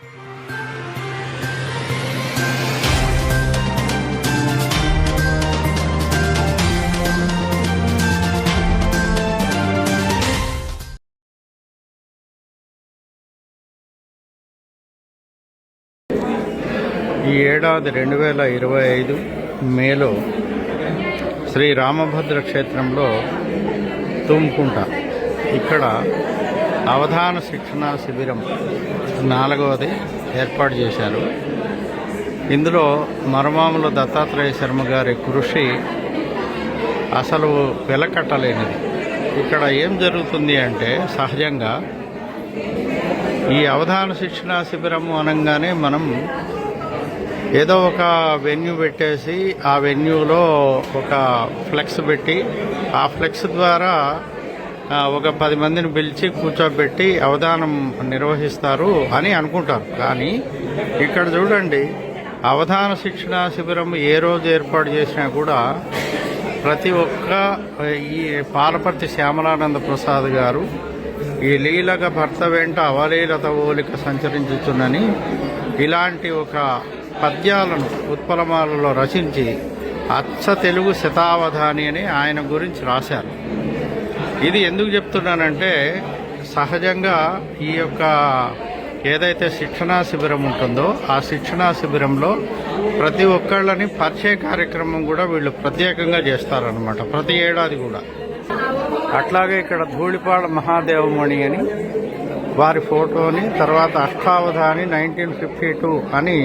ఈ ఏడాది రెండు వేల ఇరవై ఐదు మేలో శ్రీ రామభద్ర క్షేత్రంలో తుమ్కుంట. ఇక్కడ అవధాన శిక్షణ శిబిరం నాలుగవది ఏర్పాటు చేశారు. ఇందులో మరమాముల దత్తాత్రేయ శర్మ గారి కృషి అసలు వెలకట్టలేనిది. ఇక్కడ ఏం జరుగుతుంది అంటే సహజంగా ఈ అవధాన శిక్షణ శిబిరము అనగానే మనం ఏదో ఒక వెన్యూ పెట్టేసి ఆ వెన్యూలో ఒక ఫ్లెక్స్ పెట్టి ఆ ఫ్లెక్స్ ద్వారా ఒక పది మందిని పిలిచి కూర్చోబెట్టి అవధానం నిర్వహిస్తారు అని అనుకుంటారు. కానీ ఇక్కడ చూడండి అవధాన శిక్షణ శిబిరం ఏ రోజు ఏర్పాటు చేసినా కూడా ప్రతి ఒక్క ఈ పాలపర్తి శ్యామలానంద ప్రసాద్ గారు ఈ లీలక భర్త వెంట అవలీలత ఓలిక సంచరించుచున్నని ఇలాంటి ఒక పద్యాలను ఉత్పలమాలలో రచించి అచ్చ తెలుగు శతావధాని అని ఆయన గురించి రాశారు. ఇది ఎందుకు చెప్తున్నానంటే సహజంగా ఈ యొక్క ఏదైతే శిక్షణా శిబిరం ఉంటుందో ఆ శిక్షణా శిబిరంలో ప్రతి ఒక్కళ్ళని పరిచయ కార్యక్రమం కూడా వీళ్ళు ప్రత్యేకంగా చేస్తారనమాట ప్రతి ఏడాది కూడా. అట్లాగే ఇక్కడ ధూళిపాడ మహాదేవమణి అని వారి ఫోటోని తర్వాత అష్టావధాని నైన్టీన్ ఫిఫ్టీ టూ అని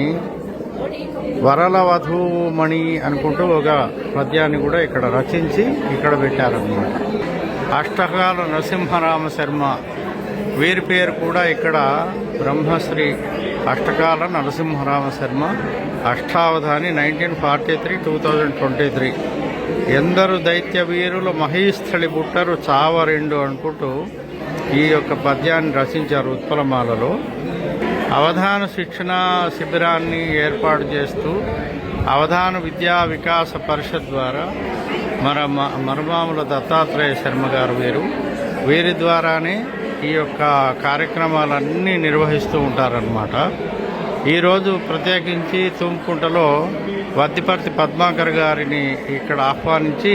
వరల వధూమణి అనుకుంటూ ఒక పద్యాన్ని కూడా ఇక్కడ రచించి ఇక్కడ పెట్టారనమాట అష్టకాల నరసింహరామ శర్మ. వీరి పేరు కూడా ఇక్కడ Brahmasri Ashtakala Narasimharama Sharma. అష్టావధాని nineteen forty three two thousand twenty three. ఎందరు దైత్య వీరులు మహీస్థలి బుట్టరు చావరెండు అనుకుంటూ ఈ యొక్క పద్యాన్ని రచించారు ఉత్పలమాలలో. అవధాన శిక్షణ శిబిరాన్ని ఏర్పాటు చేస్తూ అవధాన విద్యా వికాస పరిషత్ ద్వారా మర మరుమాముల మరమాముల దత్తాత్రేయ శర్మ గారు వీరు. వీరి ద్వారానే ఈ యొక్క కార్యక్రమాలన్నీ నిర్వహిస్తూ ఉంటారనమాట ఈరోజు ప్రత్యేకించి తుమ్కుంటలో వద్దిపర్తి పద్మాకర్ గారిని ఇక్కడ ఆహ్వానించి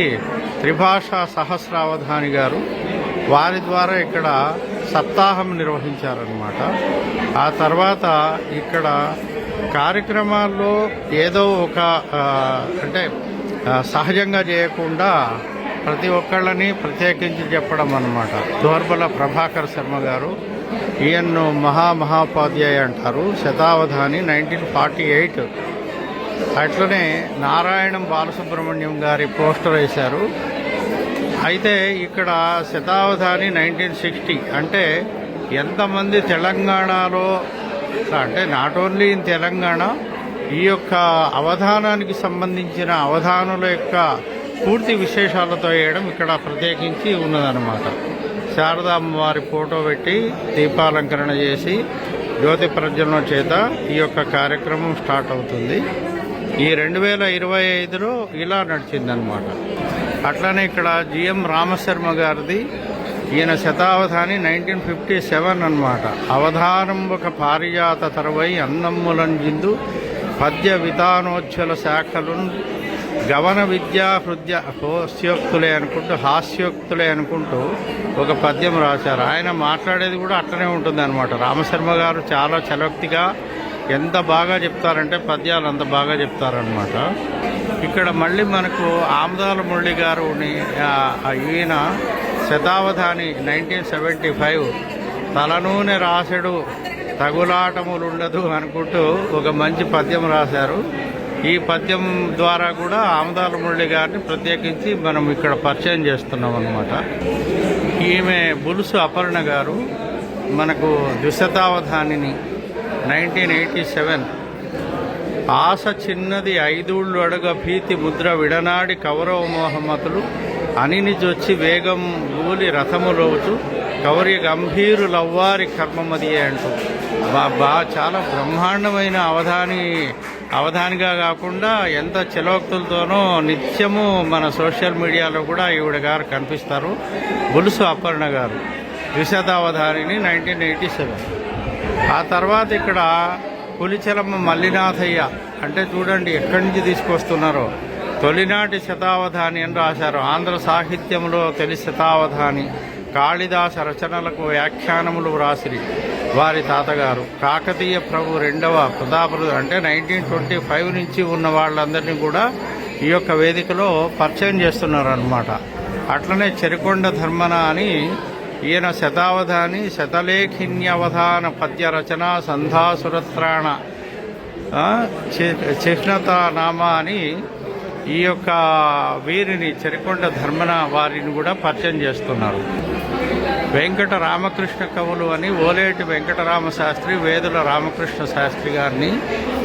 త్రిభాషా సహస్రావధాని గారు వారి ద్వారా ఇక్కడ సప్తాహం నిర్వహించారనమాట ఆ తర్వాత ఇక్కడ కార్యక్రమాల్లో ఏదో ఒక అంటే సహజంగా చేయకుండా ప్రతి ఒక్కళ్ళని ప్రత్యేకించి చెప్పడం అన్నమాట. దోర్బల ప్రభాకర్ శర్మ గారు ఈయన్ను మహామహాపాధ్యాయ అంటారు. శతావధాని నైన్టీన్ ఫార్టీ ఎయిట్. అట్లనే నారాయణం బాలసుబ్రహ్మణ్యం గారి పోస్టర్ వేశారు. అయితే ఇక్కడ శతావధాని నైన్టీన్ సిక్స్టీ అంటే ఎంతమంది తెలంగాణలో అంటే నాట్ ఓన్లీ ఇన్ తెలంగాణ ఈ యొక్క అవధానానికి సంబంధించిన అవధానుల యొక్క పూర్తి విశేషాలతో వేయడం ఇక్కడ ప్రత్యేకించి ఉన్నదన్నమాట. శారదామ్మవారి ఫోటో పెట్టి దీపాలంకరణ చేసి జ్యోతి ప్రజ్వలన చేత ఈ యొక్క కార్యక్రమం స్టార్ట్ అవుతుంది. ఈ రెండు వేల ఇరవై ఐదులో ఇలా నడిచిందనమాట అట్లానే ఇక్కడ జిఎం రామశర్మ గారిది ఈయన శతావధాని నైన్టీన్ ఫిఫ్టీ సెవెన్ అనమాట అవధానంబక పారిజాత తరవై అన్నమ్ములంజిందు పద్య విధానోజ్వల శాఖలు గవన విద్యా హృద్య హోస్యోక్తులే అనుకుంటూ హాస్యోక్తులే అనుకుంటూ ఒక పద్యం రాశారు. ఆయన మాట్లాడేది కూడా అట్లనే ఉంటుంది అనమాట రామశర్మ గారు చాలా చలోక్తిగా ఎంత బాగా చెప్తారంటే పద్యాలు అంత బాగా చెప్తారనమాట ఇక్కడ మళ్ళీ మనకు ఆమదాల మురళి గారు ఈయన శతావధాని నైన్టీన్ సెవెంటీ ఫైవ్ తలనూనె రాసెడు తగులాటములుండదు అనుకుంటూ ఒక మంచి పద్యం రాశారు. ఈ పద్యం ద్వారా కూడా ఆమదాల మురళి గారిని ప్రత్యేకించి మనం ఇక్కడ పరిచయం చేస్తున్నాం అనమాట ఈమె బులుసు అపర్ణ గారు మనకు ద్విశతావధానిని నైన్టీన్ ఎయిటీ సెవెన్ ఆశ చిన్నది ఐదూళ్ళు అడుగ భీతి ముద్ర విడనాడి కౌరవ మోహమతులు అనినిజొచ్చి వేగం గూలి రథములోచు కౌరి గంభీరు లవ్వారి కర్మమదియే అంటూ. బా చాలా బ్రహ్మాండమైన అవధాని అవధానిగా కాకుండా ఎంత చలోక్తులతోనో నిత్యము మన సోషల్ మీడియాలో కూడా ఈవిడ గారు కనిపిస్తారు. బులుసు అపర్ణ గారు ద్విశతావధానిని నైన్టీన్ ఎయిటీ సెవెన్. ఆ తర్వాత ఇక్కడ పులిచలమ్మ మల్లినాథయ్య అంటే చూడండి ఎక్కడి నుంచి తీసుకొస్తున్నారో తొలినాటి శతావధాని అని రాశారు. ఆంధ్ర సాహిత్యంలో తొలి శతావధాని కాళిదాస రచనలకు వ్యాఖ్యానములు వ్రాసిరి. వారి తాతగారు. కాకతీయ ప్రభు రెండవ ప్రతాపరు అంటే నైన్టీన్ ట్వంటీ ఫైవ్ నుంచి ఉన్న వాళ్ళందరినీ కూడా ఈ యొక్క వేదికలో పరిచయం చేస్తున్నారు అనమాట అట్లనే చెరికొండ ధర్మన అని ఈయన శతావధాని శతలేఖిన్యవధాన పద్య రచన సంధాసురత్రాణ చి- చిహ్నత నామ అని ఈ యొక్క వీరిని చెరికొండ ధర్మన వారిని కూడా పరిచయం చేస్తున్నారు. వెంకట రామకృష్ణ కవులు అని ఓలేటి వెంకటరామ శాస్త్రి వేదుల రామకృష్ణ శాస్త్రి గారిని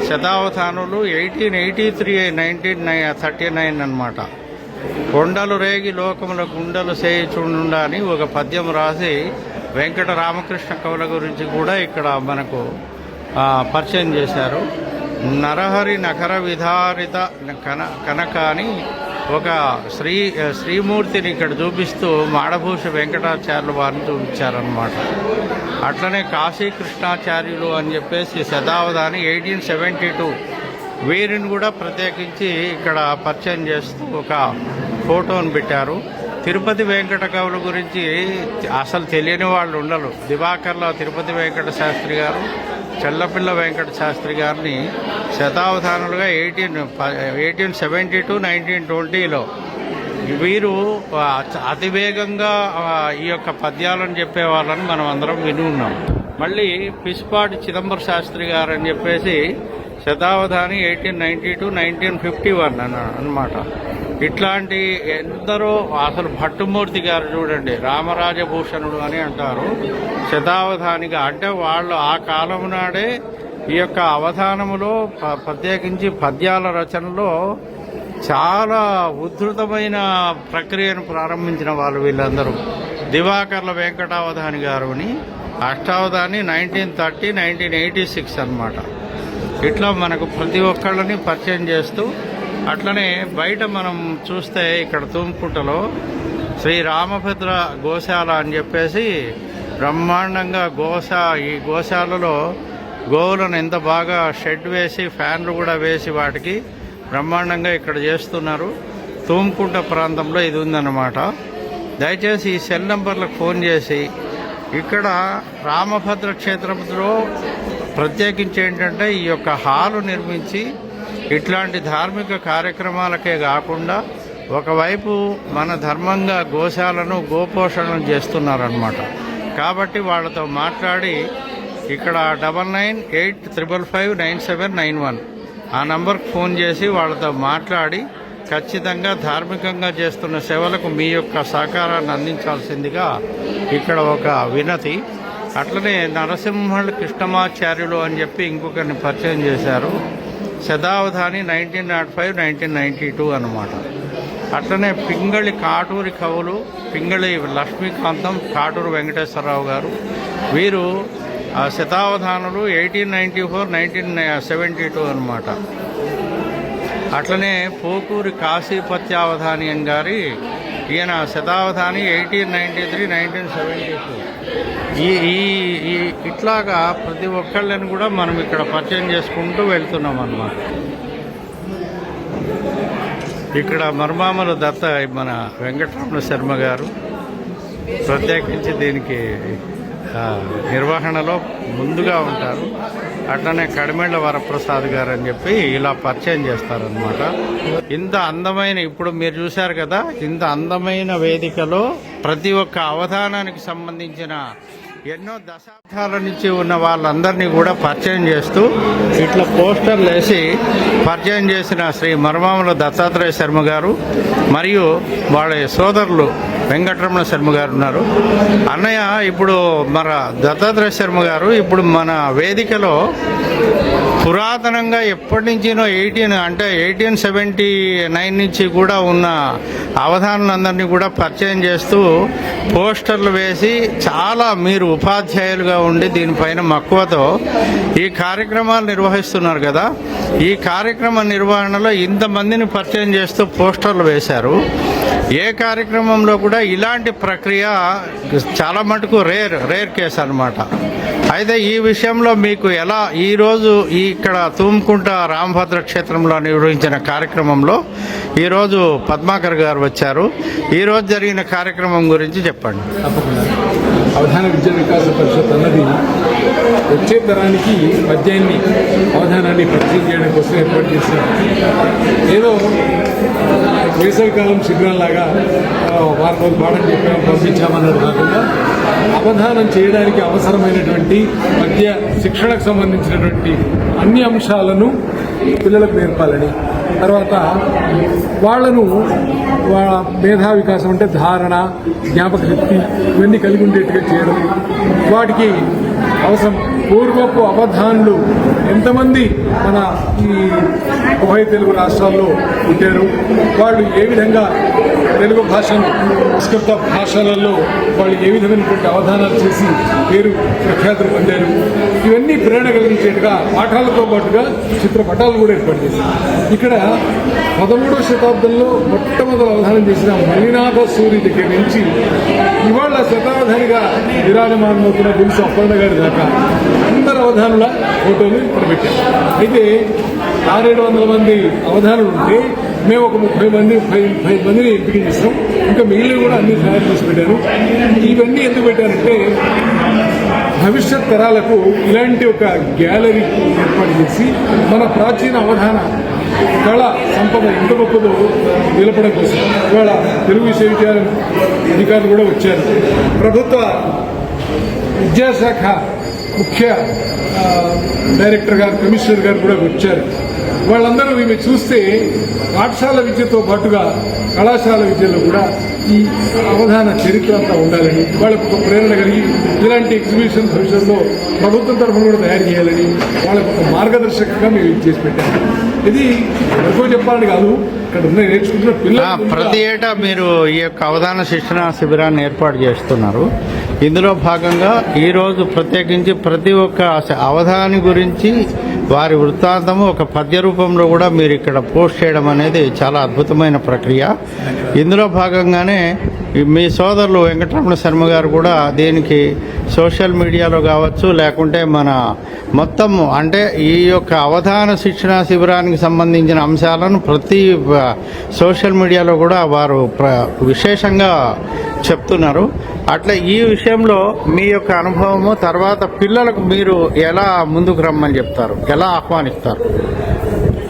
శతావధానులు eighteen eighty three nineteen thirty nine అనమాట కొండలు రేగి లోకముల గుండెలు చేయుచుండా అని ఒక పద్యం రాసి వెంకట రామకృష్ణ కవుల గురించి కూడా ఇక్కడ మనకు పరిచయం చేశారు. నరహరి నగర విధారిత కన కనకాని ఒక శ్రీ శ్రీమూర్తిని ఇక్కడ చూపిస్తూ మాడభూష వెంకటాచార్యులు వారిని చూపించారనమాట అట్లనే కాశీ కృష్ణాచార్యులు అని చెప్పేసి శతావధాని ఎయిటీన్ సెవెంటీ టూ వీరిని కూడా ప్రత్యేకించి ఇక్కడ పరిచయం చేస్తూ ఒక ఫోటోను పెట్టారు. తిరుపతి వెంకట కవుల గురించి అసలు తెలియని వాళ్ళు ఉండరు. దివాకర్లో తిరుపతి వెంకట శాస్త్రి గారు చెల్లపిల్ల వెంకట శాస్త్రి గారిని శతావధానులుగా eighteen eighteen seventy two nineteen ట్వంటీలో. వీరు అతివేగంగా ఈ యొక్క పద్యాలను చెప్పేవాళ్ళని మనం అందరం విని ఉన్నాం. మళ్ళీ పిసిపాటి చిదంబర శాస్త్రి గారు అని చెప్పేసి శతావధాని eighteen ninety two nineteen fifty one అనమాట ఇట్లాంటి ఎందరో అసలు భట్టుమూర్తి గారు చూడండి రామరాజభూషణుడు అని అంటారు. శతావధానిగా అంటే వాళ్ళు ఆ కాలం నాడే ఈ యొక్క అవధానములో ప- ప్రత్యేకించి పద్యాల రచనలో చాలా ఉధృతమైన ప్రక్రియను ప్రారంభించిన వాళ్ళు వీళ్ళందరూ. దివాకర్ల వెంకటావధాని గారుని అష్టావధాని nineteen thirty nineteen eighty six అనమాట ఇట్లా మనకు ప్రతి ఒక్కళ్ళని పరిచయం చేస్తూ అట్లనే బయట మనం చూస్తే ఇక్కడ తూంపుటలో శ్రీ రామభద్ర గోశాల అని చెప్పేసి బ్రహ్మాండంగా గోశ ఈ గోశాలలో గోవులను ఎంత బాగా షెడ్ వేసి ఫ్యాన్లు కూడా వేసి వాటికి బ్రహ్మాండంగా ఇక్కడ చేస్తున్నారు. తూంకుంట ప్రాంతంలో ఇది ఉందన్నమాట. దయచేసి ఈ సెల్ నెంబర్లకు ఫోన్ చేసి ఇక్కడ రామభద్ర క్షేత్రంలో ప్రత్యేకించి ఏంటంటే ఈ యొక్క హాలు నిర్మించి ఇట్లాంటి ధార్మిక కార్యక్రమాలకే కాకుండా ఒకవైపు మన ధర్మంగా గోశాలను గోపోషణం చేస్తున్నారనమాట కాబట్టి వాళ్ళతో మాట్లాడి ఇక్కడ double nine eight triple five nine seven nine one ఆ నంబర్కి ఫోన్ చేసి వాళ్ళతో మాట్లాడి ఖచ్చితంగా ధార్మికంగా చేస్తున్న సేవలకు మీ యొక్క సహకారాన్ని అందించాల్సిందిగా ఇక్కడ ఒక వినతి. అట్లనే నరసింహళ కృష్ణమాచార్యులు అని చెప్పి ఇంకొకరిని పరిచయం చేశారు. శతావధాని nineteen nought five nineteen ninety two అనమాట అట్లనే పింగళి కాటూరి కవులు పింగళి లక్ష్మీకాంతం కాటూరు వెంకటేశ్వరరావు గారు వీరు ఆ శతావధానులు eighteen ninety four nineteen seventy two అనమాట అట్లనే పోకూరి కాశీపత్యావధాని గారి ఈయన శతావధాని eighteen ninety three nineteen seventy two. ఈ ఈ ఈ ఇట్లాగా ప్రతి ఒక్కళ్ళని కూడా మనం ఇక్కడ పరిచయం చేసుకుంటూ వెళ్తున్నాం అన్నమాట ఇక్కడ మర్మామల దత్త మన వెంకటరమణ శర్మ గారు ప్రత్యేకించి దీనికి నిర్వహణలో ముందుగా ఉంటారు. అట్లనే కడిమెళ్ళ వరప్రసాద్ గారు అని చెప్పి ఇలా పరిచయం చేస్తారనమాట ఇంత అందమైన ఇప్పుడు మీరు చూశారు కదా ఇంత అందమైన వేదికలో ప్రతి ఒక్క అవధానానికి సంబంధించిన ఎన్నో దశాబ్దాల నుంచి ఉన్న వాళ్ళందరినీ కూడా పరిచయం చేస్తూ ఇట్లా పోస్టర్లు వేసి పరిచయం చేసిన శ్రీ మర్మాముల దత్తాత్రేయ శర్మ గారు మరియు వాళ్ళ సోదరులు వెంకటరమణ శర్మ గారు ఉన్నారు. అన్నయ్య ఇప్పుడు మన దత్తాత్రేయ శర్మ గారు ఇప్పుడు మన వేదికలో పురాతనంగా ఎప్పటి నుంచినో ఎయిటీన్ అంటే ఎయిటీన్ సెవెంటీ నైన్ నుంచి కూడా ఉన్న అవధానులందరినీ కూడా పరిచయం చేస్తూ పోస్టర్లు వేసి చాలా మీరు ఉపాధ్యాయులుగా ఉండి దీనిపైన మక్కువతో ఈ కార్యక్రమాలు నిర్వహిస్తున్నారు కదా. ఈ కార్యక్రమ నిర్వహణలో ఇంతమందిని పరిచయం చేస్తూ పోస్టర్లు వేశారు. ఏ కార్యక్రమంలో కూడా ఇలాంటి ప్రక్రియ చాలా మటుకు రేర్ రేర్ కేసు అనమాట అయితే ఈ విషయంలో మీకు ఎలా ఈరోజు ఇక్కడ తూముకుంట రామభద్ర క్షేత్రంలో నిర్వహించిన కార్యక్రమంలో ఈరోజు పద్మాకర్ గారు వచ్చారు. ఈరోజు జరిగిన కార్యక్రమం గురించి చెప్పండి. తప్పకుండా. అవధాన విద్యా వికాస పరిషత్ అన్నది వచ్చే తరానికి పద్యాన్ని అవధానాన్ని పరిచయం చేయడం కోసం ఏర్పాటు చేశారు. ఏదో వేసవికాలం శిబిరంలాగా వారి రోజు పాఠం చెప్పాము పంపించామన్నది కాకుండా అవధానం చేయడానికి అవసరమైనటువంటి మధ్య శిక్షణకు సంబంధించినటువంటి అన్ని అంశాలను పిల్లలకు నేర్పాలని. తర్వాత వాళ్ళను మేధా వికాసం అంటే ధారణ జ్ఞాపక శక్తి ఇవన్నీ కలిగి ఉండేట్టుగా చేయడం వాటికి అవసరం. పూర్వపు అవధాన్లు ఎంతమంది మన ఈ ఉభయ తెలుగు రాష్ట్రాల్లో ఉండేరు వాళ్ళు ఏ విధంగా తెలుగు భాషను సంస్కృత భాషలలో వాళ్ళు ఏ విధమైనటువంటి అవధానాలు చేసి పేరు ప్రఖ్యాతులు పొందారు? ఇవన్నీ ప్రేరణ కలిగించేట్టుగా పాఠాలతో పాటుగా చిత్రపటాలు కూడా ఏర్పాటు చేశారు. ఇక్కడ పదమూడవ శతాబ్దంలో మొట్టమొదటి అవధానం చేసిన మణినాథ సూరి దగ్గర నుంచి ఇవాళ శతావధానిగా విరాజమానమవుతున్న గురుసు అప్పన్న గారి దాకా అందరు అవధానుల ఫోటోలు ఇక్కడ పెట్టాం. అయితే ఆరేడు వందల మంది అవధానులు ఉంటే మేము ఒక ముప్పై మంది ముప్పై ముప్పై మందిని ఎంపిక చేస్తాం. ఇంకా మిగిలిన కూడా అన్ని తయారు చేసి పెట్టారు. ఇవన్నీ ఎందుకు పెట్టారంటే భవిష్యత్ తరాలకు ఇలాంటి ఒక గ్యాలరీ ఏర్పాటు చేసి మన ప్రాచీన అవధాన కళ సంపద ఎంత గొప్పదో నిలపడం కోసం ఇవాళ తెలుగు విశ్వవిద్యాలయం అధికారులు కూడా వచ్చారు. ప్రభుత్వ విద్యాశాఖ ముఖ్య డైరెక్టర్ గారు కమిషనర్ గారు కూడా వచ్చారు. వాళ్ళందరూ ఈమె చూస్తే పాఠశాల విద్యతో పాటుగా కళాశాల విద్యలో కూడా ఈ అవధాన చరిత్ర అంతా ఉండాలని వాళ్ళకు ఒక ప్రేరణ కలిగి ఇలాంటి ఎగ్జిబిషన్ భవిష్యత్తులో ప్రభుత్వం తరఫున కూడా తయారు చేయాలని వాళ్ళకు ఒక మార్గదర్శకంగా మేము ఇది చేసి పెట్టాము. ఇది ఎక్కువ చెప్పాలని కాదు ప్రతి ఏటా మీరు ఈ యొక్క అవధాన శిక్షణ శిబిరాన్ని ఏర్పాటు చేస్తున్నారు. ఇందులో భాగంగా ఈరోజు ప్రత్యేకించి ప్రతి ఒక్క అవధాని గురించి వారి వృత్తాంతము ఒక పద్య రూపంలో కూడా మీరు ఇక్కడ పోస్ట్ చేయడం అనేది చాలా అద్భుతమైన ప్రక్రియ. ఇందులో భాగంగానే మీ సోదరులు వెంకటరమణ శర్మ గారు కూడా దీనికి సోషల్ మీడియాలో కావచ్చు లేకుంటే మన మొత్తం అంటే ఈ యొక్క అవధాన శిక్షణ శిబిరానికి సంబంధించిన అంశాలను ప్రతి సోషల్ మీడియాలో కూడా వారు ప్ర విశేషంగా చెప్తున్నారు. అట్లా ఈ విషయంలో మీ యొక్క అనుభవము తర్వాత పిల్లలకు మీరు ఎలా ముందుకు రమ్మని చెప్తారు? ఎలా ఆహ్వానిస్తారు?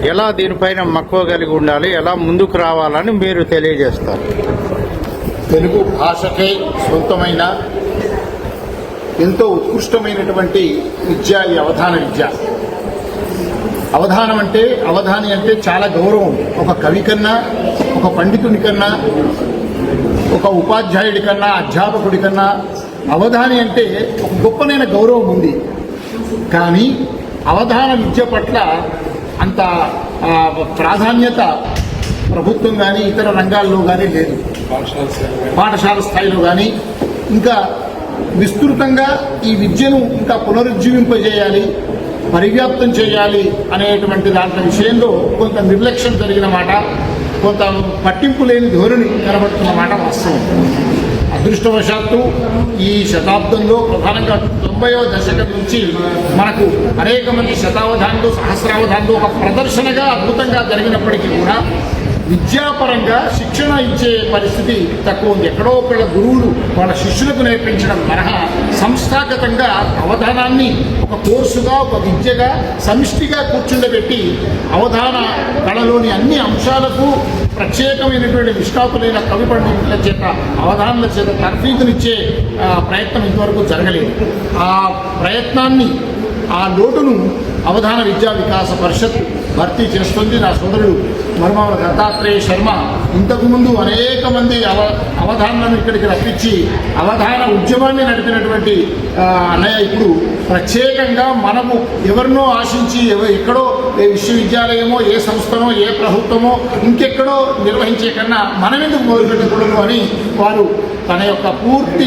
ఎలా దీనిపైన మక్కువ కలిగి ఉండాలి? ఎలా ముందుకు రావాలని మీరు తెలియజేస్తారు? తెలుగు భాషకే సొంతమైన ఎంతో ఉత్కృష్టమైనటువంటి విద్య ఈ అవధాన విద్య. అవధానం అంటే అవధాని అంటే చాలా గౌరవం. ఒక కవి కన్నా ఒక పండితుని కన్నా ఒక ఉపాధ్యాయుడి కన్నా అధ్యాపకుడి కన్నా అవధాని అంటే ఒక గొప్పనైన గౌరవం ఉంది. కానీ అవధాన విద్య పట్ల అంత ప్రాధాన్యత ప్రభుత్వం కానీ ఇతర రంగాల్లో కానీ లేదు. పాఠశాల స్థాయిలో కానీ ఇంకా విస్తృతంగా ఈ విద్యను ఇంకా పునరుజ్జీవింపజేయాలి పరివ్యాప్తం చేయాలి అనేటువంటి దాంట్లో విషయంలో కొంత నిర్లక్ష్యం జరిగిన మాట కొంత పట్టింపు లేని ధోరణి కనబడుతున్న మాట వాస్తవం. అదృష్టవశాత్తు ఈ శతాబ్దంలో ప్రధానంగా తొంభైవ దశకం నుంచి మనకు అనేక మంది శతావధానులు సహస్రావధానులు ఒక ప్రదర్శనగా అద్భుతంగా జరిగినప్పటికీ కూడా విద్యాపరంగా శిక్షణ ఇచ్చే పరిస్థితి తక్కువ ఉంది. ఎక్కడో ఒకళ్ళ గురువులు వాళ్ళ శిష్యులకు నేర్పించడం తరహా సంస్థాగతంగా అవధానాన్ని ఒక కోర్సుగా ఒక విద్యగా సమిష్టిగా కూర్చుండబెట్టి అవధాన కళలోని అన్ని అంశాలకు ప్రత్యేకమైనటువంటి నిష్ఠాతులైన కవి పండితుల చేత అవధానుల చేత తర్ఫీదునిచ్చే ప్రయత్నం ఇంతవరకు జరగలేదు. ఆ ప్రయత్నాన్ని ఆ లోటును అవధాన విద్యా వికాస పరిషత్ భర్తీ చేస్తుంది నా సోదరుడు మర్మాల దత్తాత్రేయ శర్మ ఇంతకుముందు అనేక మంది అవ అవధానాలను ఇక్కడికి రప్పించి అవధాన ఉద్యమాన్ని నడిపినటువంటి అన్నయ్య ఇప్పుడు ప్రత్యేకంగా మనము ఎవరినో ఆశించి ఎవ- ఎక్కడో ఏ విశ్వవిద్యాలయమో ఏ సంస్థనో ఏ ప్రభుత్వమో ఇంకెక్కడో నిర్వహించే కన్నా మనమెందుకు మొదలుపెట్టకూడదు అని వారు తన యొక్క పూర్తి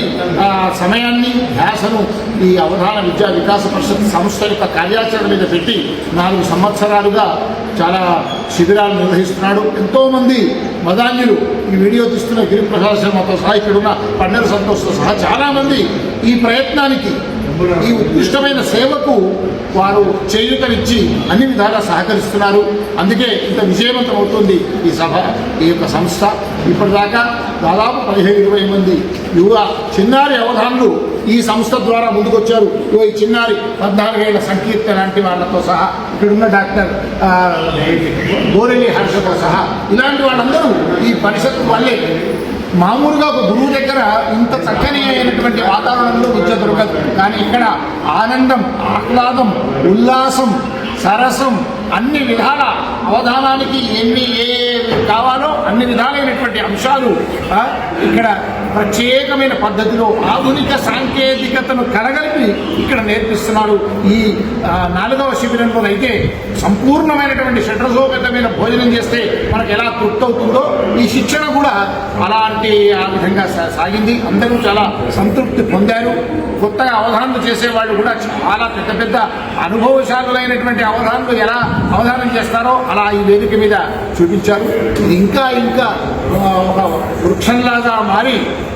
సమయాన్ని ధ్యాసను ఈ అవధాన విద్యా వికాస పరిషత్ సంస్థ యొక్క కార్యాచరణ మీద పెట్టి నాలుగు సంవత్సరాలుగా చాలా శిబిరాలు నిర్వహిస్తున్నాడు. ఎంతోమంది మదాన్యులు ఈ వీడియో తీస్తున్న గిరిప్రసాద్ శర్మతో సహా ఇక్కడున్న పన్నెల సంతోష్తో సహా చాలామంది ఈ ప్రయత్నానికి ఈ ఉత్కృష్టమైన సేవకు వారు చేయూతనిచ్చి అన్ని విధాలా సహకరిస్తున్నారు. అందుకే ఇంత విజయవంతం అవుతుంది ఈ సభ ఈ యొక్క సంస్థ. ఇప్పటిదాకా దాదాపు పదిహేను ఇరవై మంది యువ చిన్నారి అవధానులు ఈ సంస్థ ద్వారా ముందుకొచ్చారు. ఇగో ఈ చిన్నారి పద్నాలుగేళ్ళ సంకీర్తన లాంటి వాళ్ళతో సహా ఇక్కడున్న డాక్టర్ ఆ, గోరెల్లి హర్షతో సహా ఇలాంటి వాళ్ళందరూ ఈ పరిషత్ వల్లే మామూలుగా ఒక గురువు దగ్గర ఇంత చక్కని అయినటువంటి వాతావరణంలో విద్య దొరకదు. కానీ ఇక్కడ ఆనందం ఆహ్లాదం ఉల్లాసం సరసం అన్ని విధాల అవధానానికి ఎన్ని ఏ కావాలో అన్ని విధాలైనటువంటి అంశాలు ఇక్కడ ప్రత్యేకమైన పద్ధతిలో ఆధునిక సాంకేతికతను కలగలిపి ఇక్కడ నేర్పిస్తున్నారు ఈ నాలుగవ శిబిరంలోనైతే సంపూర్ణమైనటువంటి షడ్రసోపేతమైన భోజనం చేస్తే మనకు ఎలా తృప్తి అవుతుందో ఈ శిక్షణ కూడా అలాంటి ఆ విధంగా సా- సాగింది. అందరూ చాలా సంతృప్తి పొందారు. కొత్తగా అవధానాలు చేసేవాళ్ళు కూడా చాలా పెద్ద పెద్ద అనుభవశాలులైనటువంటి అవధానులు ఎలా అవధానం చేస్తారో అలా ఈ వేదిక మీద చూపించారు. ఇంకా ఇంకా ఒక వృక్షంలాగా మారి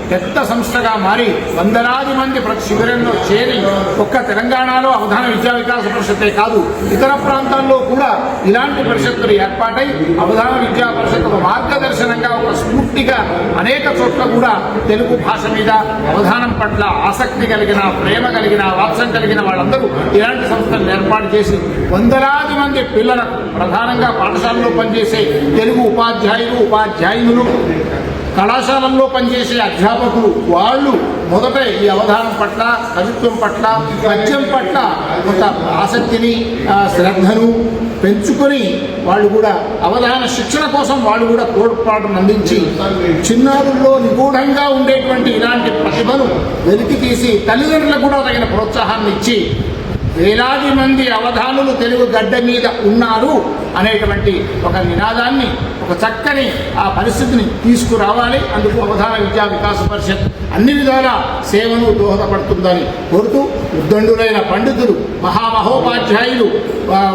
పెద్ద సంస్థగా మారి వందలాది మంది ప్రతి శిబిరంలో చేరి ఒక్క తెలంగాణలో అవధాన విద్యా వికాస పరిషత్తే కాదు ఇతర ప్రాంతాల్లో కూడా ఇలాంటి పరిషత్తులు ఏర్పాటై అవధాన విద్యా పరిషత్ ఒక మార్గదర్శనంగా ఒక స్ఫూర్తిగా అనేక చోట్ల కూడా తెలుగు భాష మీద అవధానం పట్ల ఆసక్తి కలిగిన ప్రేమ కలిగిన వాత్సం కలిగిన వాళ్ళందరూ ఇలాంటి సంస్థలు ఏర్పాటు చేసి వందలాది మంది పిల్లలకు ప్రధానంగా పాఠశాలలో పనిచేసే తెలుగు ఉపాధ్యాయులు ఉపాధ్యాయులు కళాశాలల్లో పనిచేసే అధ్యాపకులు వాళ్ళు మొదట ఈ అవధానం పట్ల కవిత్వం పట్ల పద్యం పట్ల కొంత ఆసక్తిని శ్రద్ధను పెంచుకొని వాళ్ళు కూడా అవధాన శిక్షణ కోసం వాళ్ళు కూడా తోడ్పాటును అందించి చిన్నారుల్లో నిగూఢంగా ఉండేటువంటి ఇలాంటి ప్రతిభను వెలికి తీసి తల్లిదండ్రులకు కూడా తగిన ప్రోత్సాహాన్ని ఇచ్చి వేలాది మంది అవధానులు తెలుగు గడ్డ మీద ఉన్నారు అనేటువంటి ఒక నినాదాన్ని ఒక చక్కని ఆ పరిస్థితిని తీసుకురావాలి. అందుకు అవధాన విద్యా వికాస పరిషత్ అన్ని విధాలా సేవను దోహదపడుతుందని కోరుతూ ఉద్దండులైన పండితులు మహామహోపాధ్యాయులు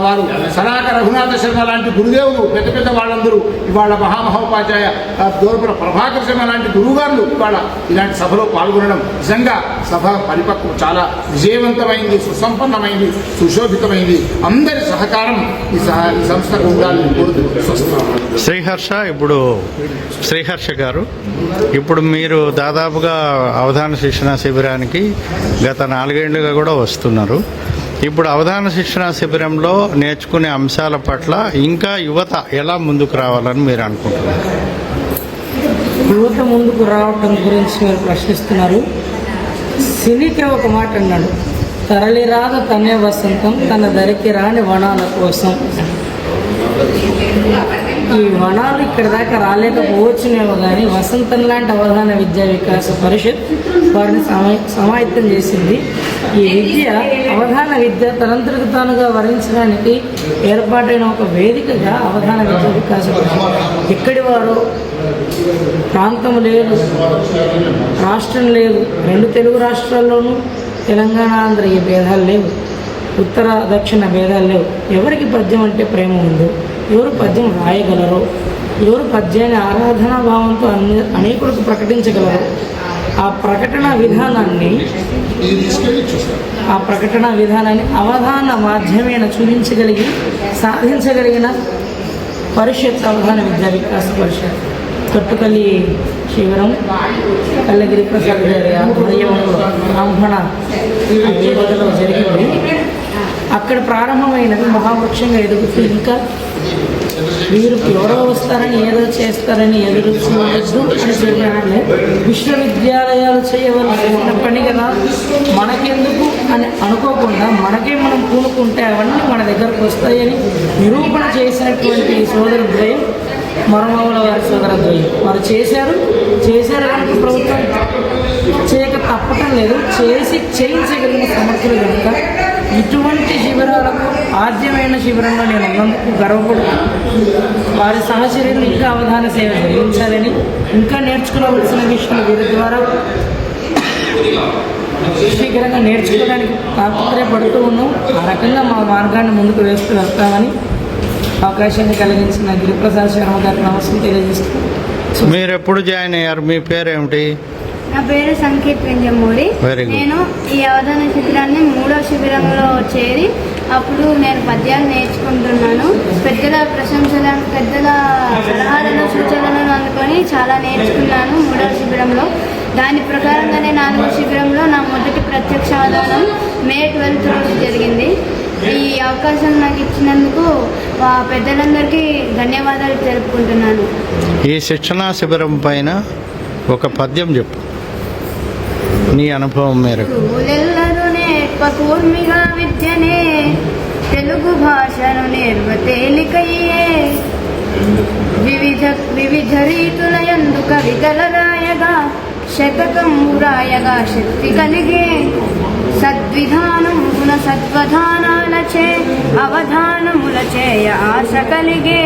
వారు సరాక రఘునాథ శర్మ లాంటి గురుదేవులు పెద్ద పెద్ద వాళ్ళందరూ ఇవాళ మహామహోపాధ్యాయ ఆ, దూరపుర ప్రభాకర్ శర్మ లాంటి గురువుగారులు ఇవాళ ఇలాంటి సభలో పాల్గొనడం నిజంగా సభ పరిపక్వం చాలా విజయవంతమైంది సుసంపన్నమైంది సుశోభితమైంది. అందరి సహకారం ఈ సహ ఈ సంస్థకు ఉండాలని కోరుతూ శ్రీహర్ష ఇప్పుడు శ్రీహర్ష గారు. ఇప్పుడు మీరు దాదాపుగా అవధాన శిక్షణ శిబిరానికి గత నాలుగేళ్ళుగా కూడా వస్తున్నారు. ఇప్పుడు అవధాన శిక్షణ శిబిరంలో నేర్చుకునే అంశాల పట్ల ఇంకా యువత ఎలా ముందుకు రావాలని మీరు అనుకుంటున్నారు? యువత ముందుకు రావటం గురించి మీరు ప్రశ్నిస్తున్నారు. సినీకే ఒక మాట అన్నాడు. తరలి రాద తనే వసంతం తన దరికి రాని వనాల కోసం. ఈ వనాలు ఇక్కడ దాకా రాలేకపోవచ్చునేమో కానీ వసంతం లాంటి అవగాహన విద్యా వికాస పరిషత్ వారిని సమా సమాయత్తం చేసింది. ఈ విద్య అవగాహన విద్య తనంతరకు తానుగా వరించడానికి ఏర్పాటైన ఒక వేదికగా అవగాహన విద్యా వికాస పరిషత్. ఎక్కడి ప్రాంతం లేదు రాష్ట్రం లేదు రెండు తెలుగు రాష్ట్రాల్లోనూ తెలంగాణ ఆంధ్ర ఈ భేదాలు లేవు. ఉత్తర దక్షిణ భేదాలు లేవు. ఎవరికి పద్యం అంటే ప్రేమ ఉందో ఎవరు పద్యం రాయగలరో ఎవరు పద్యాన్ని ఆరాధనా భావంతో అన్ని అనేకులకు ప్రకటించగలరు ఆ ప్రకటన విధానాన్ని ఆ ప్రకటన విధానాన్ని అవధాన మాధ్యమేన చూపించగలిగి సాధించగలిగిన పరిషత్ అవధాన విద్యా వికాస పరిషత్. తొట్టుకల్లి శిబిరం కల్లగిరి ప్రసాద్ గారి ఆధ్వర్యంలో బ్రాహ్మణ వేదికలో జరిగింది. అక్కడ ప్రారంభమైనది మహావృక్షంగా ఎదుగుతూ ఇంకా వీరు ఎవరో వస్తారని ఏదో చేస్తారని ఎదురు చూడొద్దు అని చెప్పాను విశ్వవిద్యాలయాలు చేయవలసిన పని కదా. మనకెందుకు అని అనుకోకుండా మనకే మనం పూనుకుంటే అవన్నీ మన దగ్గరకు వస్తాయని నిరూపణ చేసినటువంటి సోదర ద్వయం మరమౌల వారి సోదర ద్వయం. వారు చేశారు. చేశారు ప్రభుత్వం చేయక తప్పటం లేదు. చేసి చేయించగలిగిన సమర్థులు కనుక ఇటువంటి శిబిరాలకు ఆద్యమైన శిబిరంలో నేను ఉన్నందుకు గర్వపడుతున్నాను వారి సహచర్యలు ఇంకా అవధాన సేవ చేయించాలని ఇంకా నేర్చుకోవలసిన విషయాలు వీరి ద్వారా శీఘ్రంగా నేర్చుకోవడానికి తాపత్రయపడుతూ ఉన్నాం. ఆ రకంగా మా మార్గాన్ని ముందుకు వేస్తూ వెళ్తామని అవకాశాన్ని కలిగించిన గిరిప్రసాద్ శర్మ గారికి నమస్కారం తెలియజేస్తూ మీరు ఎప్పుడు జాయిన్ అయ్యారు? మీ పేరేమిటి? నా పేరు సంకేత్ పెంజమూరి good. నేను ఈ అవధాన శిబిరాన్ని మూడో శిబిరంలో చేరి అప్పుడు నేను పద్యాలు నేర్చుకుంటున్నాను. పెద్దల ప్రశంసల పెద్దల సలహాలను సూచనలను అందుకొని చాలా నేర్చుకున్నాను మూడో శిబిరంలో. దాని ప్రకారంగానే నాలుగో శిబిరంలో నా మొదటి ప్రత్యక్ష అవధానం మే ట్వెల్త్ రోజు జరిగింది. ఈ అవకాశం నాకు ఇచ్చినందుకు పెద్దలందరికీ ధన్యవాదాలు తెలుపుకుంటున్నాను. ఈ శిక్షణా శిబిరం పైన ఒక పద్యం చెప్పు. నీ అనుభవం మేరకు. నేర్ప కూర్మిగా విద్యనే తెలుగు భాషను నేర్వ తేలికయ్యే వివిధ వివిధ రీతుల ఎందు కవితల రాయగా శతకం రాయగా శక్తి కలిగే. సద్విధానమున సద్వధానాలచే అవధానములచేయ ఆశ కలిగే.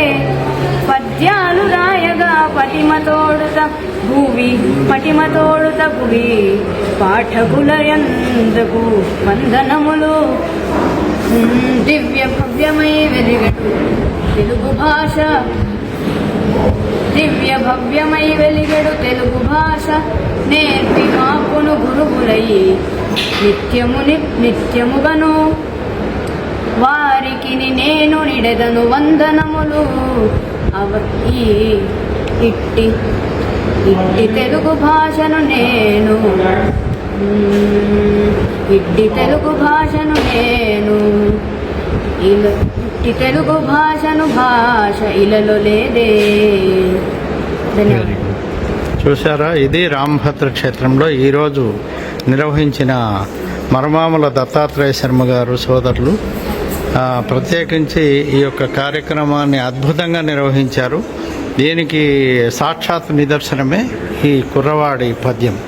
పద్యాలు రాయగా పటిమతోడుత భూవి పటిమతోడుత భువి పాఠకుల వందనములు దివ్య భవ్యమై వెలిగటు తెలుగు భాష. దివ్య భవ్యమై వెలిగడు తెలుగు భాష. నేర్పి మాకును గురువులయ్యి నిత్యము నిత్యముగను. వారికి నేను నిడదను వందనములు. అవ ఈ ఇట్టి ఇట్టి తెలుగు భాషను నేను. మ్మ్, ఇట్టి తెలుగు భాషను నేను. ఇల ఇట్టి తెలుగు భాషను భాష ఇలలో లేదే. ధన్యవాదాలు. చూసారా ఇది రామభద్ర క్షేత్రంలో ఈరోజు నిర్వహించిన మరమాముల దత్తాత్రేయ శర్మ గారు సోదరులు ప్రత్యేకించి ఈ యొక్క కార్యక్రమాన్ని అద్భుతంగా నిర్వహించారు. దీనికి సాక్షాత్ నిదర్శనమే ఈ కుర్రవాడి పద్యం.